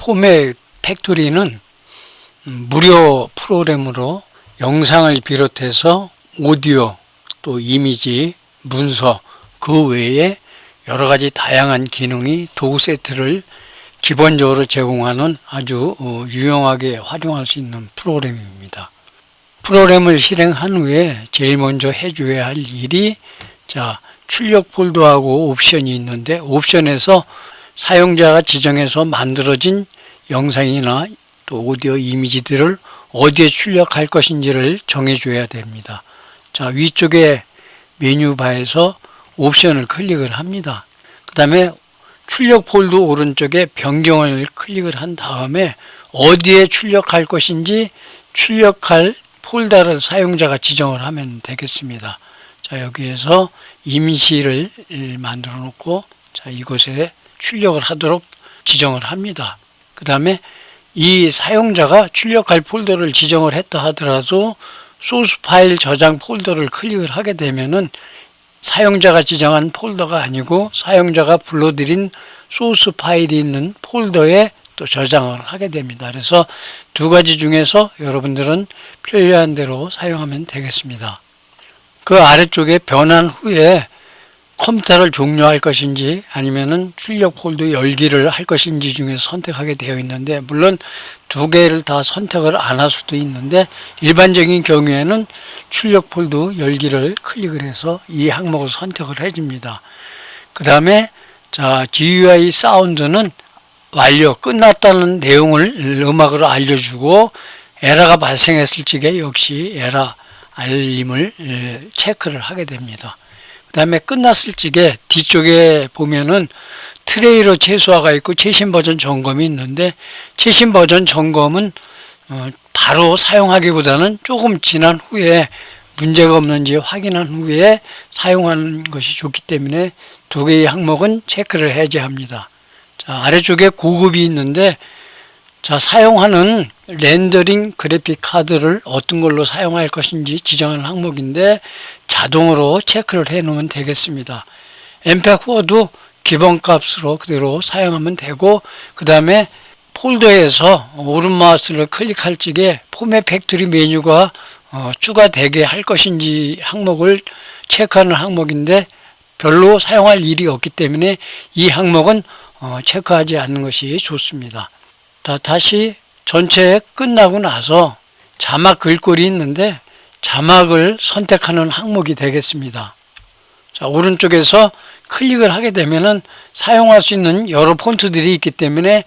포맷 팩토리는 음, 무료 프로그램으로 영상을 비롯해서 오디오 또 이미지, 문서 그 외에 여러 가지 다양한 기능이 도구 세트를 기본적으로 제공하는 아주 어, 유용하게 활용할 수 있는 프로그램입니다. 프로그램을 실행한 후에 제일 먼저 해줘야 할 일이 자 출력 폴더하고 옵션이 있는데 옵션에서 사용자가 지정해서 만들어진 영상이나 또 오디오 이미지들을 어디에 출력할 것인지를 정해줘야 됩니다. 자 위쪽에 메뉴바에서 옵션을 클릭을 합니다. 그 다음에 출력 폴더 오른쪽에 변경을 클릭을 한 다음에 어디에 출력할 것인지 출력할 폴더를 사용자가 지정을 하면 되겠습니다. 자 여기에서 임시를 만들어 놓고 자 이곳에 출력을 하도록 지정을 합니다. 그 다음에 이 사용자가 출력할 폴더를 지정을 했다 하더라도 소스 파일 저장 폴더를 클릭을 하게 되면은 사용자가 지정한 폴더가 아니고 사용자가 불러들인 소스 파일이 있는 폴더에 또 저장을 하게 됩니다. 그래서 두 가지 중에서 여러분들은 편리한 대로 사용하면 되겠습니다. 그 아래쪽에 변환 후에 컴퓨터를 종료할 것인지 아니면은 출력 폴더 열기를 할 것인지 중에서 선택하게 되어 있는데 물론 두 개를 다 선택을 안 할 수도 있는데 일반적인 경우에는 출력 폴더 열기를 클릭을 해서 이 항목을 선택을 해줍니다. 그 다음에 자 GUI 사운드는 완료 끝났다는 내용을 음악으로 알려주고 에러가 발생했을 적에 역시 에러 알림을 에, 체크를 하게 됩니다. 그 다음에 끝났을 적에 뒤쪽에 보면은 트레이러 최소화가 있고 최신 버전 점검이 있는데 최신 버전 점검은 어, 바로 사용하기보다는 조금 지난 후에 문제가 없는지 확인한 후에 사용하는 것이 좋기 때문에 두 개의 항목은 체크를 해제합니다. 자, 아래쪽에 고급이 있는데 자, 사용하는 렌더링 그래픽 카드를 어떤 걸로 사용할 것인지 지정하는 항목인데 자동으로 체크를 해 놓으면 되겠습니다. 엠팩 4도 기본 값으로 그대로 사용하면 되고 그 다음에 폴더에서 오른 마우스를 클릭할 적에 포맷 팩토리 메뉴가 어, 추가되게 할 것인지 항목을 체크하는 항목인데 별로 사용할 일이 없기 때문에 이 항목은 어, 체크하지 않는 것이 좋습니다. 다, 다시 전체 끝나고 나서 자막 글꼴이 있는데 자막을 선택하는 항목이 되겠습니다. 자, 오른쪽에서 클릭을 하게 되면은 사용할 수 있는 여러 폰트들이 있기 때문에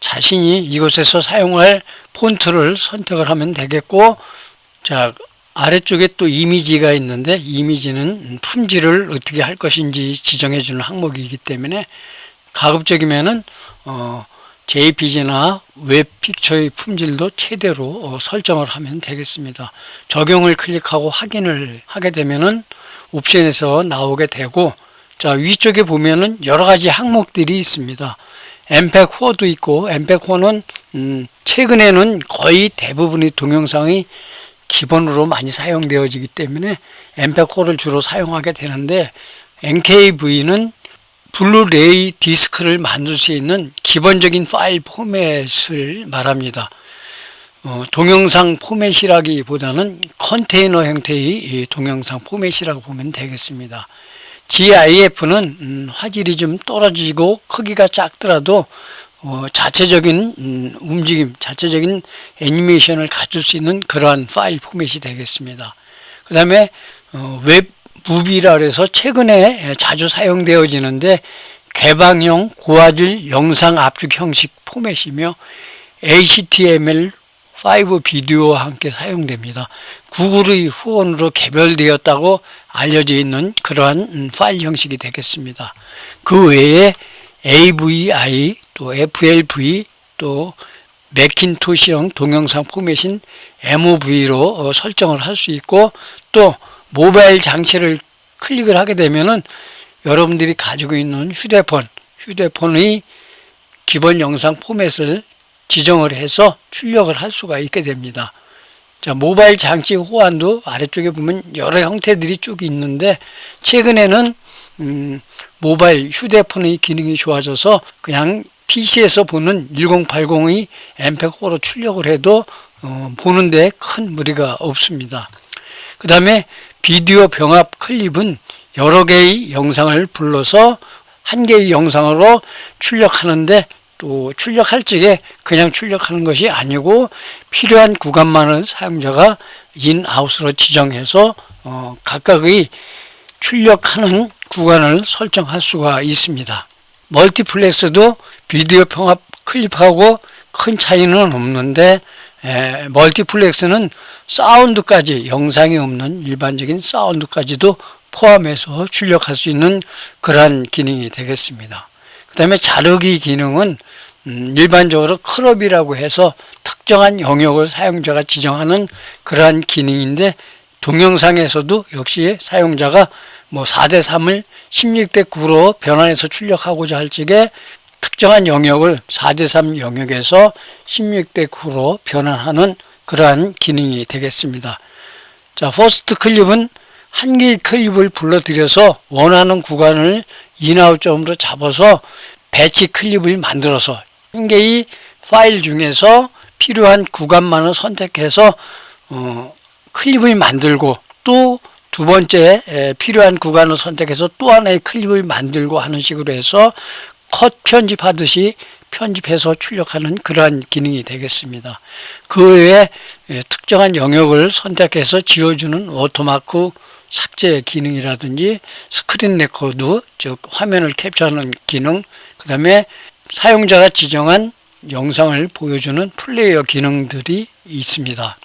자신이 이곳에서 사용할 폰트를 선택을 하면 되겠고, 자, 아래쪽에 또 이미지가 있는데, 이미지는 품질을 어떻게 할 것인지 지정해 주는 항목이기 때문에, 가급적이면은, 어, JPG나 웹 픽처의 품질도 최대로 어, 설정을 하면 되겠습니다. 적용을 클릭하고 확인을 하게 되면은 옵션에서 나오게 되고 자 위쪽에 보면은 여러 가지 항목들이 있습니다. 엠팩 4도 있고 엠팩 4는 음, 최근에는 거의 대부분의 동영상이 기본으로 많이 사용되어지기 때문에 엠팩 4를 주로 사용하게 되는데 NKV는 블루레이 디스크를 만들 수 있는 기본적인 파일 포맷을 말합니다. 어, 동영상 포맷이라기보다는 컨테이너 형태의 동영상 포맷이라고 보면 되겠습니다. GIF는 음, 화질이 좀 떨어지고 크기가 작더라도 어, 자체적인 음, 움직임, 자체적인 애니메이션을 가질 수 있는 그러한 파일 포맷이 되겠습니다. 그 다음에 어, 웹 무비라 그래서 최근에 자주 사용되어지는데 개방형 고화질 영상 압축 형식 포맷이며 HTML5 비디오와 함께 사용됩니다. 구글의 후원으로 개별되었다고 알려져 있는 그러한 파일 형식이 되겠습니다. 그 외에 AVI 또 FLV 또 매킨토시형 동영상 포맷인 MOV로 설정을 할 수 있고 또 모바일 장치를 클릭을 하게 되면은 여러분들이 가지고 있는 휴대폰, 휴대폰의 기본 영상 포맷을 지정을 해서 출력을 할 수가 있게 됩니다. 자, 모바일 장치 호환도 아래쪽에 보면 여러 형태들이 쭉 있는데 최근에는 음, 모바일 휴대폰의 기능이 좋아져서 그냥 PC에서 보는 1080이 MP4로 출력을 해도 어, 보는데 큰 무리가 없습니다. 그 다음에 비디오 병합 클립은 여러 개의 영상을 불러서 한 개의 영상으로 출력하는데 또 출력할 적에 그냥 출력하는 것이 아니고 필요한 구간만을 사용자가 인아웃으로 지정해서 어, 각각의 출력하는 구간을 설정할 수가 있습니다. 멀티플렉스도 비디오 평합 클립하고 큰 차이는 없는데 에, 멀티플렉스는 사운드까지 영상이 없는 일반적인 사운드까지도 포함해서 출력할 수 있는 그러한 기능이 되겠습니다. 그 다음에 자르기 기능은 음, 일반적으로 크롭이라고 해서 특정한 영역을 사용자가 지정하는 그러한 기능인데 동영상에서도 역시 사용자가 뭐 4대 3을 16대 9로 변환해서 출력하고자 할 적에 특정한 영역을 4대 3 영역에서 16대 9로 변환하는 그러한 기능이 되겠습니다. 자, 퍼스트 클립은 한 개의 클립을 불러들여서 원하는 구간을 인아웃점으로 잡아서 배치 클립을 만들어서 한 개의 파일 중에서 필요한 구간만을 선택해서 어, 클립을 만들고 또 두 번째 에, 필요한 구간을 선택해서 또 하나의 클립을 만들고 하는 식으로 해서 컷 편집하듯이 편집해서 출력하는 그러한 기능이 되겠습니다. 그 외에 에, 특정한 영역을 선택해서 지워주는 오토마크 삭제 기능이라든지 스크린 레코드 즉 화면을 캡처하는 기능 그 다음에 사용자가 지정한 영상을 보여주는 플레이어 기능들이 있습니다.